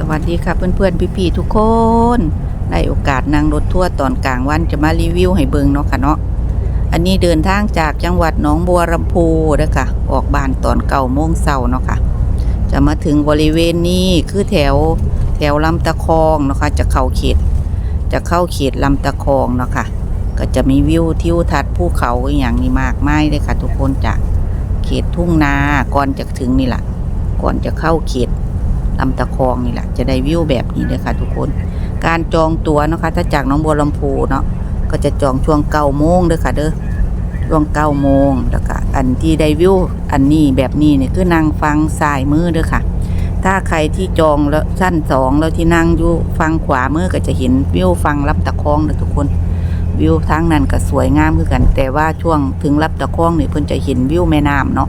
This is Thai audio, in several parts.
สวัสดีค่ะเพื่อนๆพี่ๆทุกคนได้โอกาสนั่งรถทัวร์ตอนกลางวันจะมารีวิวให้เบิงเนาะค่ะเนาะอันนี้เดินทางจากจังหวัดหนองบัวลำพูเด้อค่ะ ออกบานตอนเก่าโมงเช้าเนาะค่ะ จะมาถึงบริเวณนี้คือแถวแถวลำตะคองเนาะค่ะจะเข้าเขต จะเข้าเขตลำตะคองเนาะค่ะ ก็จะมีวิวทิวทัศน์ภูเขาอย่างนี้มากมายเลยค่ะ ทุกคนจากเขตทุ่งนาก่อนจะถึงนี่แหละก่อนจะเข้าเขต ลำตะคองนี่แหละจะได้วิวแบบนี้เลยค่ะทุกคน การจองตั๋วนะคะถ้าจากน้องบัวลำพูเนาะก็จะจองช่วงเก้าโมงเด้อค่ะเด้อช่วงเก้าโมงแล้วก็อันที่ได้วิวอันนี้แบบนี้เนี่ยคือนั่งฟังสายมือเด้อค่ะ ถ้าใครที่จองแล้วชั้นสองแล้วที่นั่งอยู่ฟังขวามือก็จะเห็นวิวฟังลำตะคองเด้อทุกคนวิวทางนั้นก็สวยงามคือกัน แต่ว่าช่วงถึงลำตะคองนี่เพิ่นจะเห็นวิวแม่น้ำเนาะ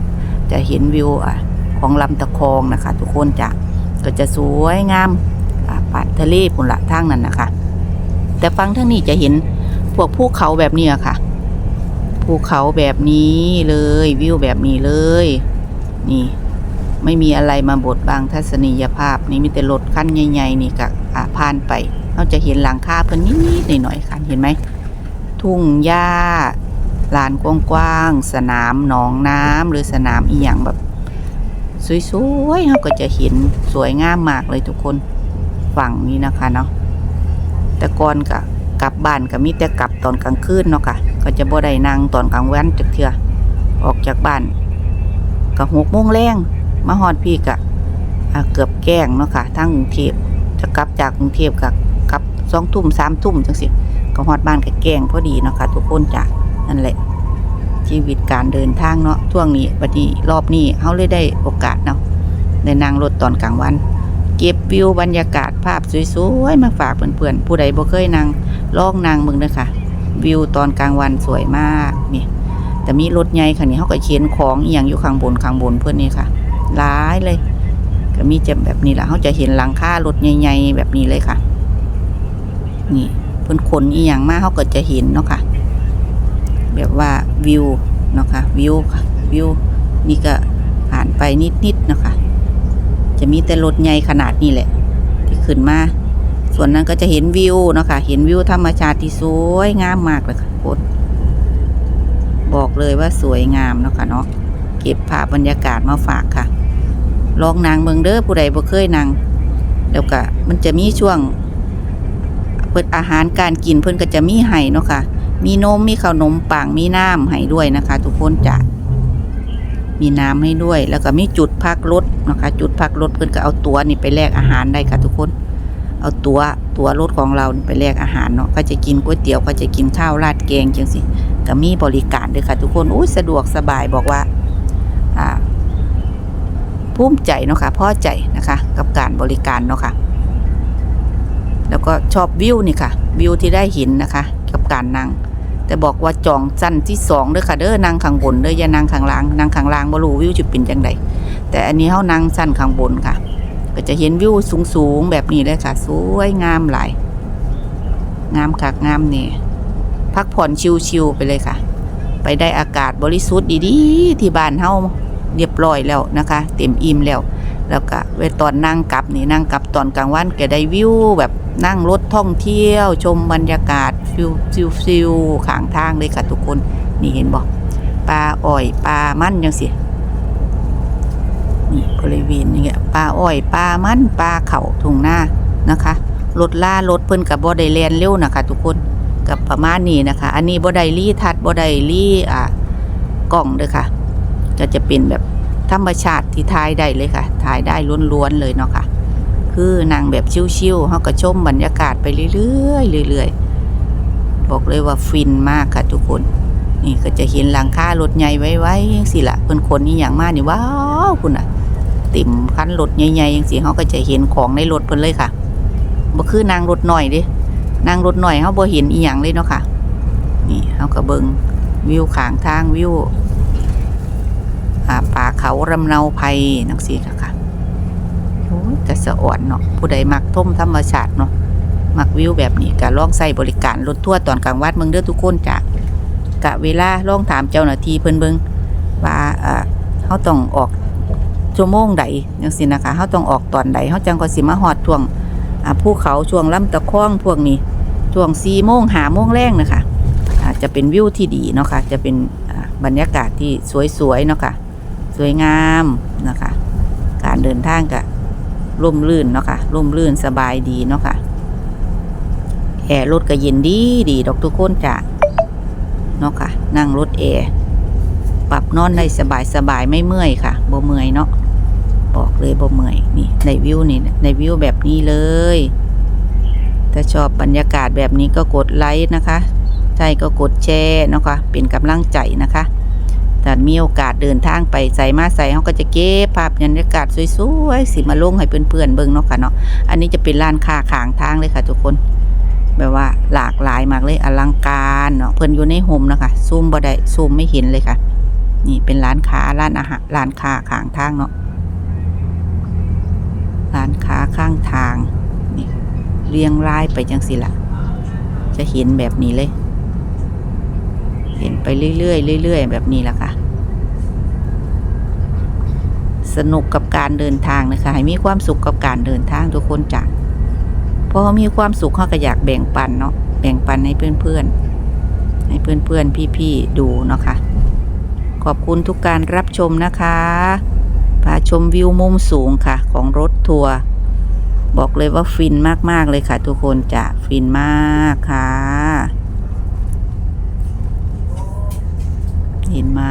จะเห็นวิวอะของลำตะคองนะคะ ทุกคนจะ ก็จะสวยงามป่าทะเลปุ่นละทางนั้นนะคะ แต่ฟังทางนี้จะเห็นพวกภูเขาแบบนี้อะค่ะภูเขาแบบนี้เลยวิวแบบนี้เลย นี่ ไม่มีอะไรมาบดบังทัศนียภาพ นี่มีแต่รถคันใหญ่ๆนี่ก็อ่าผ่านไปเราจะเห็นหลังคาเพิ่นนิดๆหน่อยๆค่ะเห็นไหมทุ่งหญ้าลานกว้างๆสนามหนองน้ำหรือสนามอีหยังแบบ สวยๆเราก็จะเห็นสวยงามมากเลยทุกคนฝั่งนี้นะคะเนาะแต่ก่อนก็กลับบ้านก็มีแต่กลับตอนกลางคืนเนาะค่ะ ก็จะบ่ได้นั่งตอนกลางวันจักเทื่อออกจากบ้านก็หกโมงแรงมาฮอดพี่ก็อ่าเกือบแกล้งเนาะค่ะทางกรุงเทพจะกลับจากกรุงเทพก็กลับสองทุ่มสามทุ่มจังสิก็ฮอดบ้านก็แกล้งพอดีเนาะค่ะทุกคนจ้ะนั่นแหละ ชีวิตการเดินทางเนาะช่วงนี้บัดนี้รอบนี้เขาเลยได้โอกาสเนาะได้นั่งรถตอนกลางวัน เก็บวิวบรรยากาศภาพสวยๆมาฝากเพื่อนๆผู้ใดบ่เคยนั่งลองนั่งมึงเด้อค่ะ วิวตอนกลางวันสวยมากนี่แต่มีรถใหญ่ค่ะนี่เขาก็เขียนของอหย่างอยู่ข้างบนข้างบนเพื่อนนี่ค่ะหลายเลย ก็มีจะแบบนี้แหละเขาจะเห็นหลังคารถใหญ่ๆแบบนี้เลยค่ะ นี่เพื่อนขนอีหยังมากเขาก็จะเห็นเนาะค่ะ แบบว่าวิวเนาะค่ะวิวค่ะวิวนี่ก็ผ่านไปนิดๆเนาะค่ะจะมีแต่รถใหญ่ขนาดนี้แหละ ที่ขึ้นมา ส่วนนั้นก็จะเห็นวิวเนาะค่ะเห็นวิวธรรมชาติที่สวยงามมากเลยค่ะคนบอกเลยว่าสวยงามเนาะค่ะเนาะเก็บภาพบรรยากาศมาฝากค่ะ ลองนางเมืองเด้อผู้ใดบ่เคยนางแล้วก็มันจะมีช่วง เปิดอาหารการกินเพิ่นก็จะมีให้เนาะค่ะ มีนมมีขนมปังมีน้ำให้ด้วยนะคะ ทุกคนจะมีน้ำให้ด้วย แล้วก็มีจุดพักรถนะคะ จุดพักรถเพื่อนก็เอาตัวนี่ไปแลกอาหารได้ค่ะ ทุกคน เอาตัวตัวรถของเราไปแลกอาหารเนาะก็จะกินก๋วยเตี๋ยวก็จะกินข้าวราดแกงจังสิก็มีบริการด้วยค่ะ ทุกคนอุ้ยสะดวกสบายบอกว่าอ่าภูมิใจเนาะค่ะพอใจนะคะ กับการบริการเนาะค่ะแล้วก็ชอบวิวนี่ค่ะ วิวที่ได้เห็นนะคะ กับการนั่ง แต่บอกว่าจองสั้นที่สองเด้อค่ะเด้อนั่งข้างบนเด้ออย่านั่งข้างล่างนั่งข้างล่างบ่รู้วิวจะเป็นจังไดแต่อันนี้เฮานั่งสั้นข้างบนค่ะ ก็จะเห็นวิวสูงๆแบบนี้เลยค่ะ สวยงามหลายงามคักงามนี่พักผ่อนชิวๆไปเลยค่ะ ไปได้อากาศบริสุทธิ์ดีๆ ที่บ้านเฮาเรียบร้อยแล้วนะคะ เต็มอิ่มแล้ว แล้วก็เวลาตอนนั่งกลับนี่นั่งกลับตอนกลางวันก็ได้วิวแบบนั่งรถท่องเที่ยว ชมบรรยากาศ ฟิวฟิวฟิวข้างทางเลยค่ะทุกคน นี่เห็นบอกปลาอ้อยปลามันยังสินี่บริเวณนี้ปลาอ้อยปลามันปลาเข่าทุ่งหน้านะคะรถล่ารถเพิ่นกับบ่ได้แลนเร็วนะคะ ทุกคนกับประมาณนี้นะคะ อันนี้บ่ได้ลี่ทัดบ่ได้ลี่อ่ากล้องเด้อค่ะก็จะเป็นแบบธรรมชาติที่ถ่ายได้เลยค่ะถ่ายได้ล้วนๆเลยเนาะค่ะ คือนางแบบชิวๆเขาก็ชมบรรยากาศไปเรื่อยๆเรื่อยๆ บอกเลยว่าฟินมากค่ะทุกคน นี่ก็จะเห็นหลังคารถใหญ่ไว้ๆยังสิละเพิ่นคนนี่อย่างมากนี่ว้าวคุณอะติ่มคันรถใหญ่ๆยังสิเขาก็จะเห็นของในรถเพิ่นเลยค่ะบ่คือนางรถหน่อยเดินางรถหน่อยเขาบ่เห็นอีหยังเลยเนาะค่ะ นี่เขาก็เบิงวิวขางทางวิวอาป่าเขารำเนาภัยนังสีค่ะค่ะโอ้ยแต่สะอ่อนเนาะผู้ใดมักท่มธรรมชาติเนาะ มักวิวแบบนี้ก็ลองใส่บริการรถทั่วร์ตอนกลางวันเมืองเด้อทุกคนจ้ะกะเวลาล่องถามเจ้าหน้าที่เพิ่นเบิงว่าอ่าเขาต้องออกชั่วโมงใดจังซี่นะคะเฮาต้องออกตอนใดเฮาจังก็สิมาฮอดช่วงอ่าภูเขาช่วงลำตะคองพวกนี้ช่วง4โมง5โมงแรงนะคะอาจจะเป็นวิวที่ดีเนาะค่ะจะเป็นบรรยากาศที่สวยๆเนาะค่ะสวยงามนะคะการเดินทางก็ร่มรื่นเนาะค่ะร่มรื่นสบายดีเนาะค่ะ แอร์รถก็เย็นดีดีดอกทุกคนจ้ะเนาะค่ะ นั่งรถแอร์ปรับนอนได้สบายสบายไม่เมื่อยค่ะบ่เมื่อยเนาะบอกเลยบ่เมื่อยนี่ในวิวนี่ในวิวแบบนี้เลย ถ้าชอบบรรยากาศแบบนี้ก็กดไลค์นะคะใช่ก็กดแชร์เนาะค่ะเป็นกำลังใจนะคะถ้ามีโอกาสเดินทางไปใส่มาใส่เขาก็จะเก็บภาพบรรยากาศสวยๆสิมาลงให้เพื่อนๆเบิ่งเนาะค่ะเนาะอันนี้จะเป็นร้านค้าขางทางเลยค่ะทุกคน แบบว่าหลากหลายมากเลยอลังการเนาะเพิ่นอยู่ในโฮมนะคะซูมบ่ได้ซูมไม่เห็นเลยค่ะ นี่เป็นร้านค้าร้านอาหารร้านค้าขางทางเนาะร้านค้าข้างทางนี่เรียงรายไปจังสิละจะเห็นแบบนี้เลย เห็นไปเรื่อยๆเรื่อยๆแบบนี้แหละค่ะสนุกกับการเดินทางนะคะ ให้มีความสุขกับการเดินทางทุกคนจ้ะ เพราะมีความสุขเขาก็อยากแบ่งปันเนาะแบ่งปันให้เพื่อนๆ ให้เพื่อนๆ พี่ๆ ดูเนาะค่ะ ขอบคุณทุกการรับชมนะคะพาชมวิวมุมสูงค่ะ ของรถทัวร์บอกเลยว่าฟินมากๆเลยค่ะ ทุกคนจะฟินมากค่ะเห็นไหม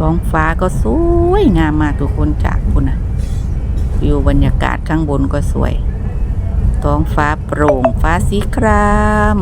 ท้องฟ้าก็สวยงามมากทุกคนจากคุณนะวิวบรรยากาศข้างบนก็สวย ท้องฟ้าโปร่งฟ้าสีคราม